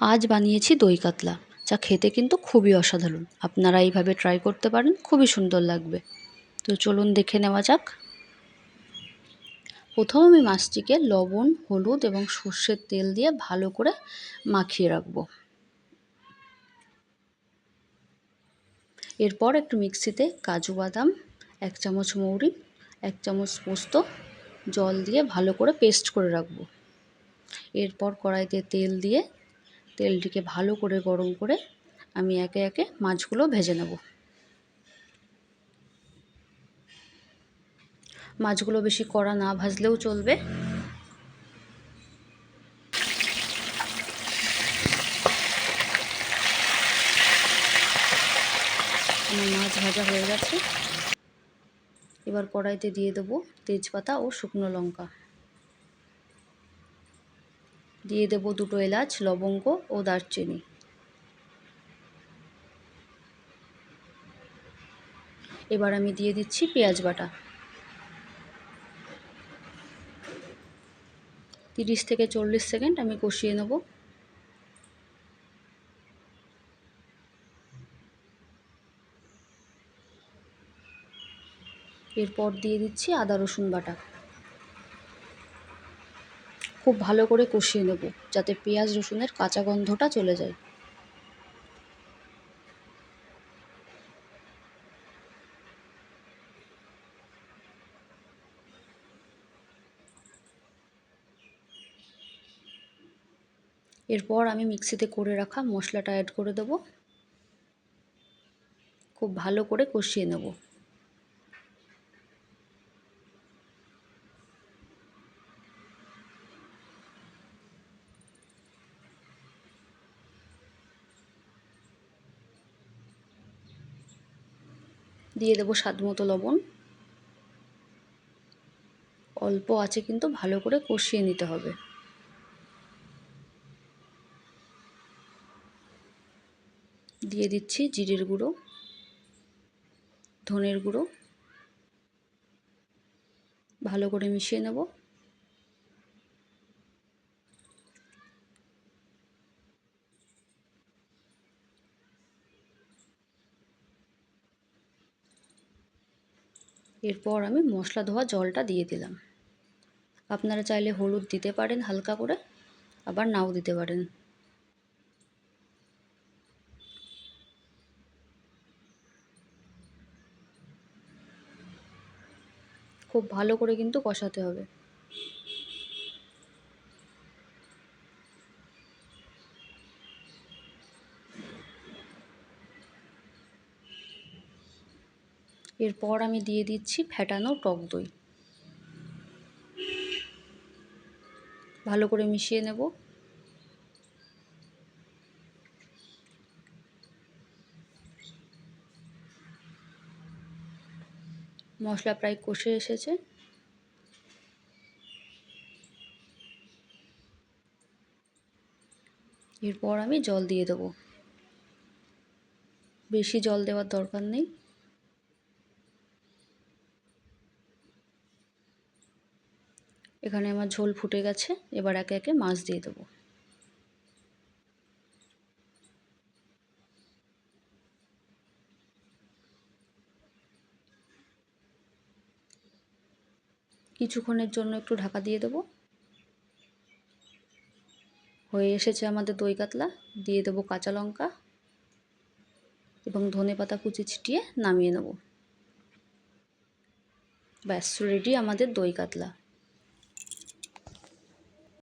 আজ বানিয়েছি দই কাতলা, যা খেতে কিন্তু খুবই অসাধারণ। আপনারা এইভাবে ট্রাই করতে পারেন, খুবই সুন্দর লাগবে। তো চলুন দেখে নেওয়া যাক। প্রথম আমি মাছটিকে লবণ, হলুদ এবং সর্ষের তেল দিয়ে ভালো করে মাখিয়ে রাখব। এরপর একটু মিক্সিতে কাজু বাদাম, এক চামচ মৌরি, এক চামচ পোস্ত, জল দিয়ে ভালো করে পেস্ট করে রাখব। এরপর কড়াইতে তেল দিয়ে তেলটিকে ভালো করে গরম করে আমি একে একে মাছগুলো ভেজে নেব। মাছগুলো বেশি কড়া না ভাজলেও চলবে। আমার মাছ ভাজা হয়ে গেছে। এবার কড়াইতে দিয়ে দেবো তেজপাতা ও শুকনো লঙ্কা। দিয়ে দেব দুটো এলাচ, লবঙ্গ ও দারচিনি। এবার আমি দিয়ে দিচ্ছি পেঁয়াজ বাটা। তিরিশ থেকে চল্লিশ সেকেন্ড আমি কষিয়ে নেব। এরপর দিয়ে দিচ্ছি আদা রসুন বাটা। খুব ভালো করে কষিয়ে নেব, যাতে পেঁয়াজ রসুনের কাঁচা গন্ধটা চলে যায়। এরপর আমি মিক্সিতে করে রাখা মশলাটা অ্যাড করে দেব। খুব ভালো করে কষিয়ে নেব। দিয়ে দেবো স্বাদ মতো লবণ। অল্প আছে কিন্তু ভালো করে কষিয়ে নিতে হবে। দিয়ে দিচ্ছি জিরের গুঁড়ো, ধনের গুঁড়ো। ভালো করে মিশিয়ে নেব। এরপর আমি মশলা ধোয়া জলটা দিয়ে দিলাম। আপনারা চাইলে হলুদ দিতে পারেন হালকা করে, আবার নাও দিতে পারেন। খুব ভালো করে কিন্তু কষাতে হবে। এরপর আমি দিয়ে দিচ্ছি ফ্যাটানো টক দই। ভালো করে মিশিয়ে নেব। মশলা প্রায় কষে এসেছে। এরপর আমি জল দিয়ে দেবো। বেশি জল দেওয়ার দরকার নেই। এখানে আমার ঝোল ফুটে গেছে, এবার একে একে মাছ দিয়ে দেবো। কিছুক্ষণের জন্য একটু ঢাকা দিয়ে দেবো। হয়ে এসেছে আমাদের দই কাতলা, দিয়ে দেবো কাঁচা লঙ্কা এবং ধনে পাতা কুচি ছিটিয়ে নামিয়ে নেব। ব্যাস রেডি আমাদের দই কাতলা।